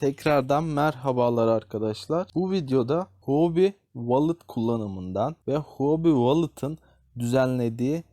Tekrardan merhabalar arkadaşlar. Bu videoda Huobi Wallet kullanımından ve Huobi Wallet'ın düzenlediği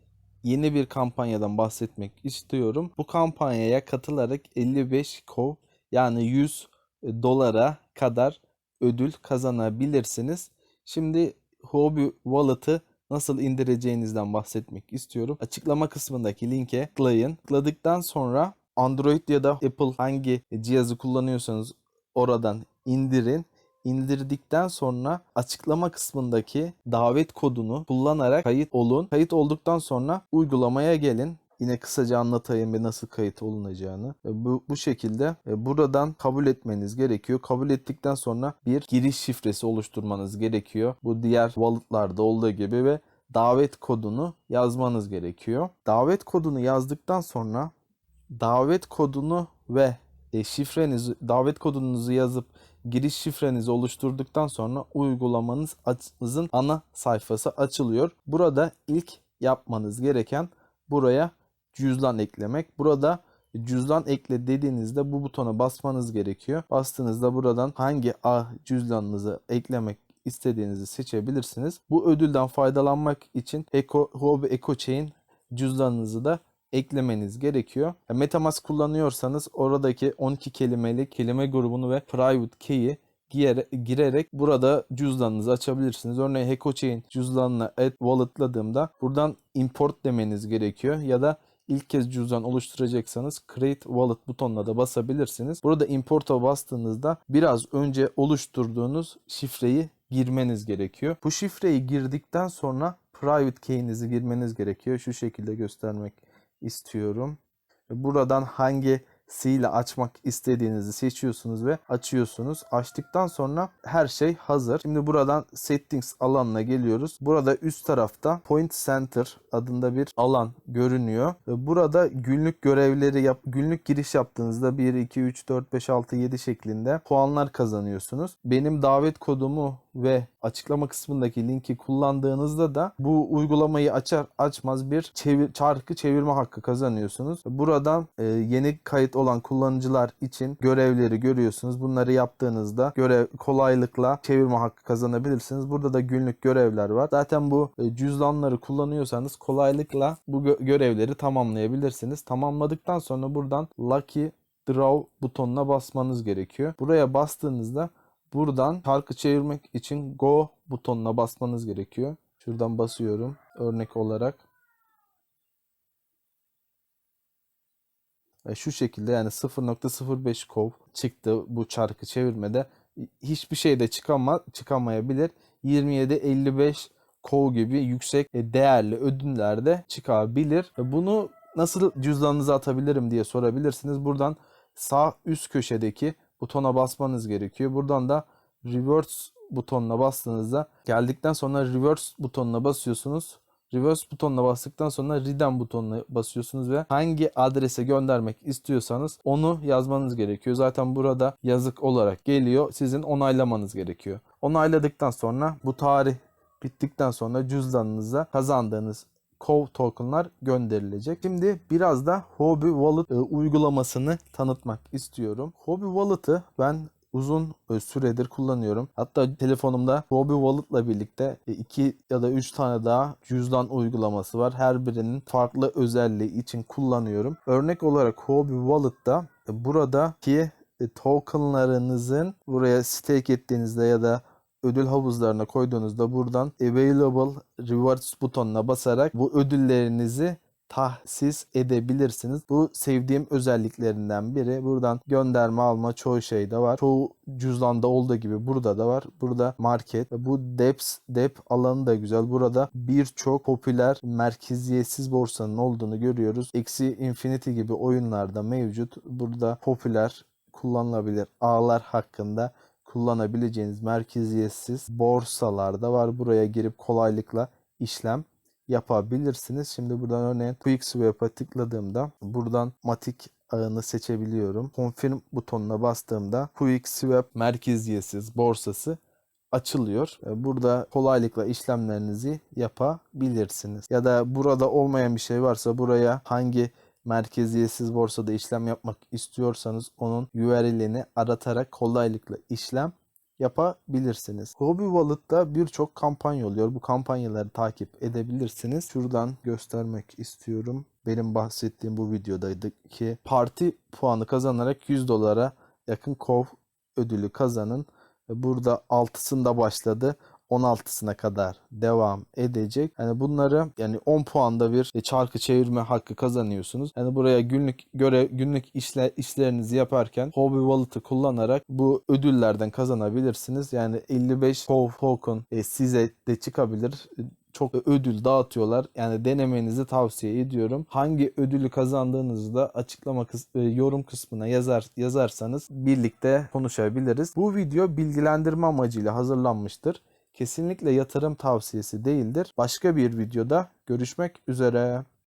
yeni bir kampanyadan bahsetmek istiyorum. Bu kampanyaya katılarak 55 kov yani 100 dolara kadar ödül kazanabilirsiniz. Şimdi Huobi Wallet'ı nasıl indireceğinizden bahsetmek istiyorum. Açıklama kısmındaki linke tıklayın. Tıkladıktan sonra Android ya da Apple hangi cihazı kullanıyorsanız oradan indirin. İndirdikten sonra açıklama kısmındaki davet kodunu kullanarak kayıt olun. Kayıt olduktan sonra uygulamaya gelin. Yine kısaca anlatayım ve nasıl kayıt olunacağını. E, Bu, bu şekilde e, buradan kabul etmeniz gerekiyor. Kabul ettikten sonra bir giriş şifresi oluşturmanız gerekiyor. Bu diğer wallet'larda olduğu gibi ve davet kodunu yazmanız gerekiyor. Davet kodunu yazdıktan sonra davet kodunu ve e, şifrenizi davet kodunuzu yazıp giriş şifrenizi oluşturduktan sonra uygulamanızın ana sayfası açılıyor. Burada ilk yapmanız gereken buraya cüzdan eklemek. Burada cüzdan ekle dediğinizde bu butona basmanız gerekiyor. Bastığınızda buradan hangi A cüzdanınızı eklemek istediğinizi seçebilirsiniz. Bu ödülden faydalanmak için Eco, Huobi EcoChain cüzdanınızı da eklemeniz gerekiyor. E, Metamask kullanıyorsanız oradaki 12 kelimelik kelime grubunu ve private key'i girerek burada cüzdanınızı açabilirsiniz. Örneğin HecoChain cüzdanına add walletladığımda buradan import demeniz gerekiyor ya da ilk kez cüzdan oluşturacaksanız create wallet butonuna da basabilirsiniz. Burada import'a bastığınızda biraz önce oluşturduğunuz şifreyi girmeniz gerekiyor. Bu şifreyi girdikten sonra private key'inizi girmeniz gerekiyor. Şu şekilde göstermek istiyorum. Buradan hangisiyle açmak istediğinizi seçiyorsunuz ve açıyorsunuz. Açtıktan sonra her şey hazır. Şimdi buradan settings alanına geliyoruz. Burada üst tarafta point center adında bir alan görünüyor. Burada günlük görevleri yap günlük giriş yaptığınızda 1 2 3 4 5 6 7 şeklinde puanlar kazanıyorsunuz. Benim davet kodumu ve açıklama kısmındaki linki kullandığınızda da bu uygulamayı açar açmaz bir çevir, çarkı çevirme hakkı kazanıyorsunuz. Buradan e, yeni kayıt olan kullanıcılar için görevleri görüyorsunuz. Bunları yaptığınızda görev kolaylıkla çevirme hakkı kazanabilirsiniz. Burada da günlük görevler var. Zaten bu e, cüzdanları kullanıyorsanız kolaylıkla bu gö- görevleri tamamlayabilirsiniz. Tamamladıktan sonra buradan Lucky Draw butonuna basmanız gerekiyor. Buraya bastığınızda Buradan çarkı çevirmek için Go butonuna basmanız gerekiyor. Şuradan basıyorum örnek olarak. E, Şu şekilde yani 0.05 kov çıktı bu çarkı çevirmede. Hiçbir şey de çıkama, çıkamayabilir. 27-55 kov gibi yüksek e, değerli ödüller de çıkabilir. E, Bunu nasıl cüzdanınıza atabilirim diye sorabilirsiniz. Buradan sağ üst köşedeki butona basmanız gerekiyor. Buradan da reverse butonuna bastığınızda geldikten sonra reverse butonuna basıyorsunuz. Reverse butonuna bastıktan sonra redeem butonuna basıyorsunuz ve hangi adrese göndermek istiyorsanız onu yazmanız gerekiyor. Zaten burada yazık olarak geliyor. Sizin onaylamanız gerekiyor. Onayladıktan sonra bu tarih bittikten sonra cüzdanınıza kazandığınız Cove tokenlar gönderilecek. Şimdi biraz da Huobi Wallet e, uygulamasını tanıtmak istiyorum. Huobi Wallet'ı ben uzun e, süredir kullanıyorum. Hatta telefonumda Huobi Wallet'la birlikte e, iki ya da üç tane daha cüzdan uygulaması var. Her birinin farklı özelliği için kullanıyorum. Örnek olarak Huobi Wallet'ta e, buradaki e, tokenlarınızın buraya stake ettiğinizde ya da ödül havuzlarına koyduğunuzda buradan Available Rewards butonuna basarak bu ödüllerinizi tahsis edebilirsiniz. Bu sevdiğim özelliklerinden biri. Buradan gönderme alma çoğu şeyde var. Çoğu cüzdanda olduğu gibi burada da var. Burada market. Bu Deps, Dep alanı da güzel. Burada birçok popüler merkeziyetsiz borsanın olduğunu görüyoruz. Eksi Infinity gibi oyunlarda mevcut. Burada popüler kullanılabilir ağlar hakkında kullanabileceğiniz merkeziyetsiz borsalarda var. Buraya girip kolaylıkla işlem yapabilirsiniz. Şimdi buradan örneğin Quick Swap'a tıkladığımda buradan Matic ağını seçebiliyorum. Confirm butonuna bastığımda Quick Swap merkeziyetsiz borsası açılıyor. E, Burada kolaylıkla işlemlerinizi yapabilirsiniz. Ya da burada olmayan bir şey varsa buraya hangi merkeziyetsiz borsada işlem yapmak istiyorsanız onun URL'ini aratarak kolaylıkla işlem yapabilirsiniz. Hobby Wallet'ta birçok kampanya oluyor. Bu kampanyaları takip edebilirsiniz. Şuradan göstermek istiyorum. Benim bahsettiğim bu videodaydı ki parti puanı kazanarak 100 dolara yakın kov ödülü kazanın. Burada 6'sında başladı. 16'sına kadar devam edecek. Yani bunları yani 10 puanda bir e, çarkı çevirme hakkı kazanıyorsunuz. Yani buraya günlük göre günlük işle, işlerinizi yaparken Hobby Wallet'ı kullanarak bu ödüllerden kazanabilirsiniz. Yani 55 Hov token e, size de çıkabilir çok ödül dağıtıyorlar. Yani denemenizi tavsiye ediyorum. Hangi ödülü kazandığınızı da açıklama kıs- e, yorum kısmına yazar yazarsanız birlikte konuşabiliriz. Bu video bilgilendirme amacıyla hazırlanmıştır. Kesinlikle yatırım tavsiyesi değildir. Başka bir videoda görüşmek üzere.